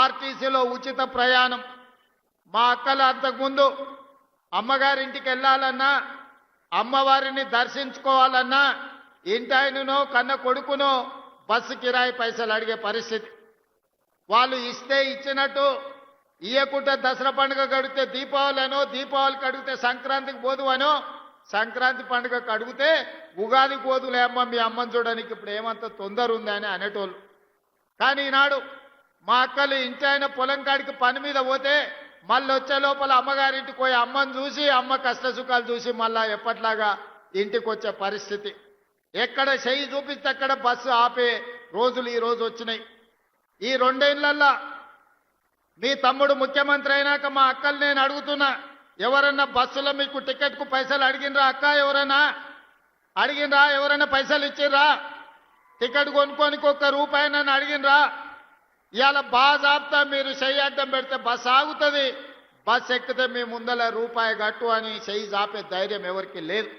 ఆర్టీసీలో ఉచిత ప్రయాణం. మా అక్కలు అంతకుముందు అమ్మగారింటికి వెళ్ళాలన్నా అమ్మవారిని దర్శించుకోవాలన్నా ఇంటాయననో కన్న కొడుకునో బస్సు కిరాయి పైసలు అడిగే పరిస్థితి. వాళ్ళు ఇస్తే ఇచ్చినట్టు ఇయ్యకుంటే దసరా పండుగ కడిగితే దీపావళి అనో దీపావళికి సంక్రాంతికి పోదు అనో సంక్రాంతి పండుగకు అడిగితే ఉగాది పోదులే అమ్మ మీ అమ్మని చూడడానికి ఇప్పుడు ఏమంత తొందర ఉందని అనేటోళ్ళు. కానీ ఈనాడు మా అక్కలు ఇంటి ఆయన పొలం కాడికి పని మీద పోతే మళ్ళీ వచ్చే లోపల అమ్మగారింటికి పోయి అమ్మని చూసి అమ్మ కష్ట సుఖాలు చూసి మళ్ళా ఎప్పట్లాగా ఇంటికి వచ్చే పరిస్థితి. ఎక్కడ చెయ్యి చూపిస్తే అక్కడ బస్సు ఆపే రోజులు ఈ రోజు వచ్చినాయి. ఈ రెండేళ్ళల్లా మీ తమ్ముడు ముఖ్యమంత్రి అయినాక మా అక్కలు నేను అడుగుతున్నా ఎవరన్నా బస్సులో మీకు టికెట్కు పైసలు అడిగినరా అక్క ఎవరైనా అడిగినరా? ఎవరైనా పైసలు ఇచ్చిర్రా టికెట్ కొనుక్కోనికి ఒక్క రూపాయి నన్ను అడిగినరా? ఇవాళ బాజాబ్తా మీరు చెయ్యి అడ్డం పెడితే బస్ ఆగుతుంది. బస్ ఎక్కితే మీ ముందల రూపాయి కట్టు అని చెయ్యి ఆపే ధైర్యం ఎవరికి లేదు.